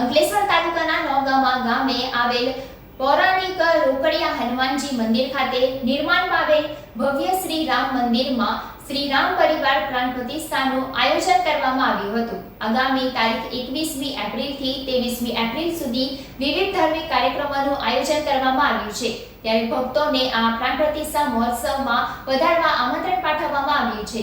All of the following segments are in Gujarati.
અંકલેશ્વર તાલુકાના નોગામા ગામે આવેલ પૌરાણિક રોકડિયા હનુમાનજી મંદિર ખાતે નિર્માણ પામેલ ભવ્ય શ્રી રામ મંદિરમાં શ્રી રામ પરિવાર પ્રાણ પ્રતિષ્ઠાનું આયોજન કરવામાં આવ્યું હતું. આગામી તારીખ એકવીસમી એપ્રિલથી ત્રેવીસમી એપ્રિલ સુધી વિવિધ ધાર્મિક કાર્યક્રમોનું આયોજન કરવામાં આવ્યું છે. ત્યારે ભક્તોને આ પ્રાણ પ્રતિષ્ઠા મહોત્સવમાં વધારવા આમંત્રણ પાઠવવામાં આવ્યું છે.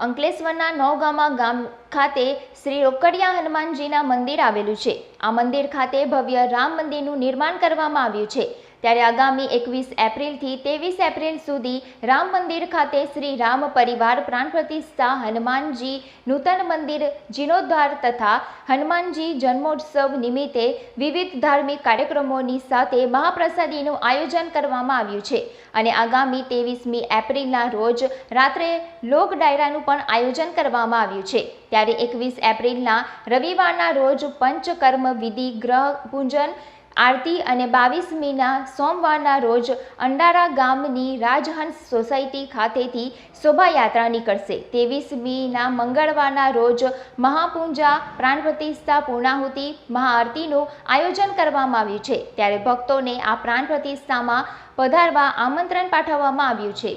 અંકલેશ્વરના નવગામા ગામ ખાતે શ્રી રોકડિયા હનુમાનજીના મંદિર આવેલું છે. આ મંદિર ખાતે ભવ્ય રામ મંદિરનું નિર્માણ કરવામાં આવ્યું છે. ત્યારે આગામી એકવીસ એપ્રિલથી ત્રેવીસ એપ્રિલ સુધી રામ મંદિર ખાતે શ્રી રામ પરિવાર પ્રાણ પ્રતિષ્ઠા હનુમાનજી નૂતન મંદિર, જીર્ણોદ્ધાર તથા હનુમાનજી જન્મોત્સવ નિમિત્તે વિવિધ ધાર્મિક કાર્યક્રમોની સાથે મહાપ્રસાદીનું આયોજન કરવામાં આવ્યું છે. અને આગામી ત્રેવીસમી એપ્રિલના રોજ રાત્રે લોક ડાયરાનું પણ આયોજન કરવામાં આવ્યું છે. ત્યારે એકવીસ એપ્રિલના રવિવારના રોજ પંચકર્મ વિધિ ગ્રહ પૂજન આરતી અને બાવીસમીના સોમવારના રોજ અંડારા ગામની રાજહંસ સોસાયટી ખાતેથી શોભાયાત્રા નીકળશે. ત્રેવીસમીના મંગળવારના રોજ મહાપૂંજા પ્રાણ પ્રતિષ્ઠા પૂર્ણાહુતિ મહાઆરતીનું આયોજન કરવામાં આવ્યું છે. ત્યારે ભક્તોને આ પ્રાણ પ્રતિષ્ઠામાં પધારવા આમંત્રણ પાઠવવામાં આવ્યું છે.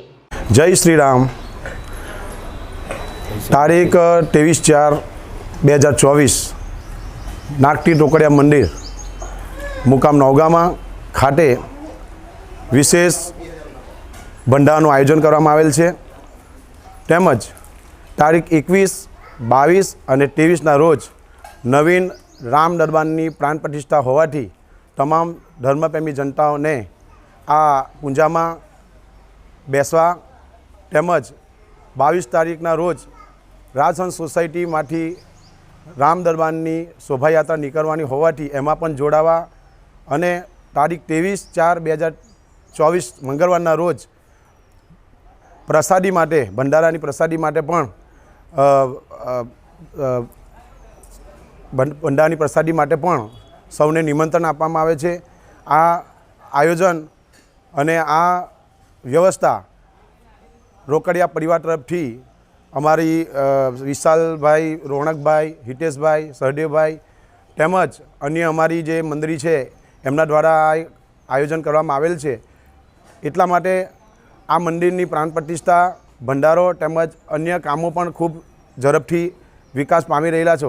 જય શ્રી રામ તારીખ ત્રેવીસ ચાર બે હજાર ચોવીસ નાગટી ટોકડિયા મંદિર મુકામ નવગામાં ખાતે વિશેષ ભંડારનું આયોજન કરવામાં આવેલ છે. તેમજ તારીખ એકવીસ, બાવીસ અને ત્રેવીસના રોજ નવીન રામ દરબારની પ્રાણ પ્રતિષ્ઠા હોવાથી તમામ ધર્મપ્રેમી જનતાઓને આ પૂજામાં બેસવા તેમજ બાવીસ તારીખના રોજ રાજહંસ સોસાયટીમાંથી રામ દરબારની શોભાયાત્રા નીકળવાની હોવાથી એમાં પણ જોડાવા અને તારીખ ત્રેવીસ ચાર બે હજાર ચોવીસ મંગળવારના રોજ પ્રસાદી માટે, ભંડારાની પ્રસાદી માટે પણ ભંડારાની પ્રસાદી માટે પણ સૌને નિમંત્રણ આપવામાં આવે છે. આ આયોજન અને આ વ્યવસ્થા રોકડિયા પરિવાર તરફથી અમારી વિશાલભાઈ રોણકભાઈ હિતેશભાઈ, સહદેવભાઈ તેમજ અન્ય અમારી જે મંડળી છે એમના દ્વારા આયોજન કરવામાં આવેલ છે. એટલા માટે આ મંદિરની પ્રાણ પ્રતિષ્ઠા, ભંડારો તેમજ અન્ય કામો પણ ખૂબ ઝડપથી વિકાસ પામી રહેલા છે.